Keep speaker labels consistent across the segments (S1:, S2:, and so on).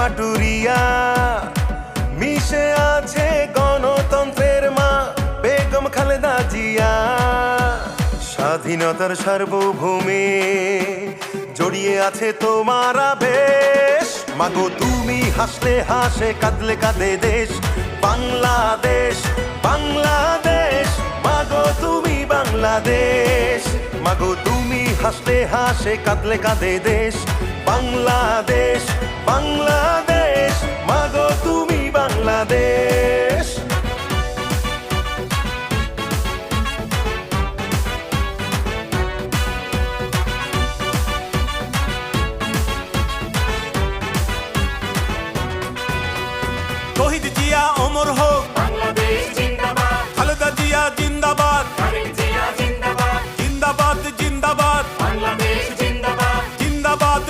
S1: পাটুরিয়া মিশে আছে গণতন্ত্রের মা, বেগম খালেদা জিয়া। স্বাধীনতার সার্বভৌমে জড়িয়ে আছে তোমার আবেশ। মাগো, তুমি হাসলে হাসে, কাঁদলে কাঁদে দেশ। বাংলাদেশ বাংলাদেশ, মাগো, তুমি বাংলাদেশ। মাগো, তুমি হাসলে হাসে, কাঁদলে কাঁদে দেশ। বাংলাদেশ বাংলাদেশ।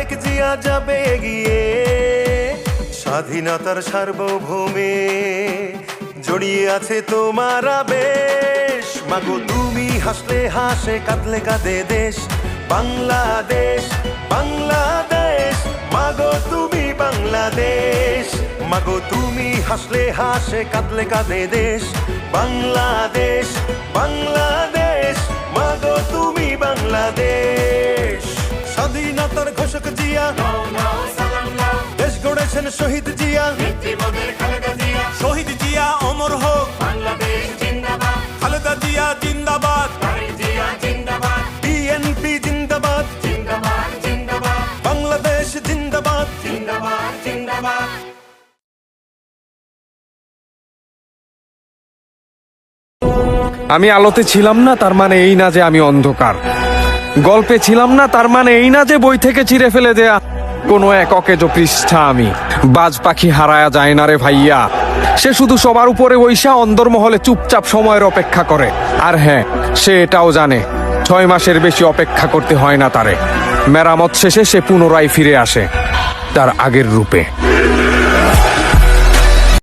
S1: তারেক জিয়া যাবে এগিয়ে স্বাধীনতার সার্বভৌমে জড়িয়ে আছে তোমার আবেশ। মাগো, তুমি হাসলে হাসে, কাঁদলে কাঁদে দেশ। বাংলাদেশ বাংলাদেশ। মাগো, তুমি বাংলাদেশ। মাগো, তুমি হাসলে হাসে, কাঁদলে কাঁদে দেশ। বাংলাদেশ বাংলাদেশ জিয়া। দেশ গড়েছেন শহীদ জিয়া।
S2: শহীদ জিয়া অমর হোক। খালেদা জিয়া জিন্দাবাদ।
S1: বিএনপি জিন্দাবাদ। বাংলাদেশ জিন্দাবাদ।
S3: আমি আলোতে ছিলাম না, তার মানে এই না যে আমি অন্ধকার। গল্পে ছিলাম না, তার মানে এই না যে বই থেকে চিরে ফেলে দেয়া। কোনো এক অকেজো পৃষ্ঠা আমি। বাজ পাখি হারায়া যায় না রে ভাইয়া। সে শুধু সবার উপরে বৈশা অন্দরমহলে চুপচাপ সময়ের অপেক্ষা করে। আর হ্যাঁ সে এটাও জানে, ছয় মাসের বেশি অপেক্ষা করতে হয় না তারে। মেরামত শেষে সে পুনরায় ফিরে আসে, তার আগের রূপে।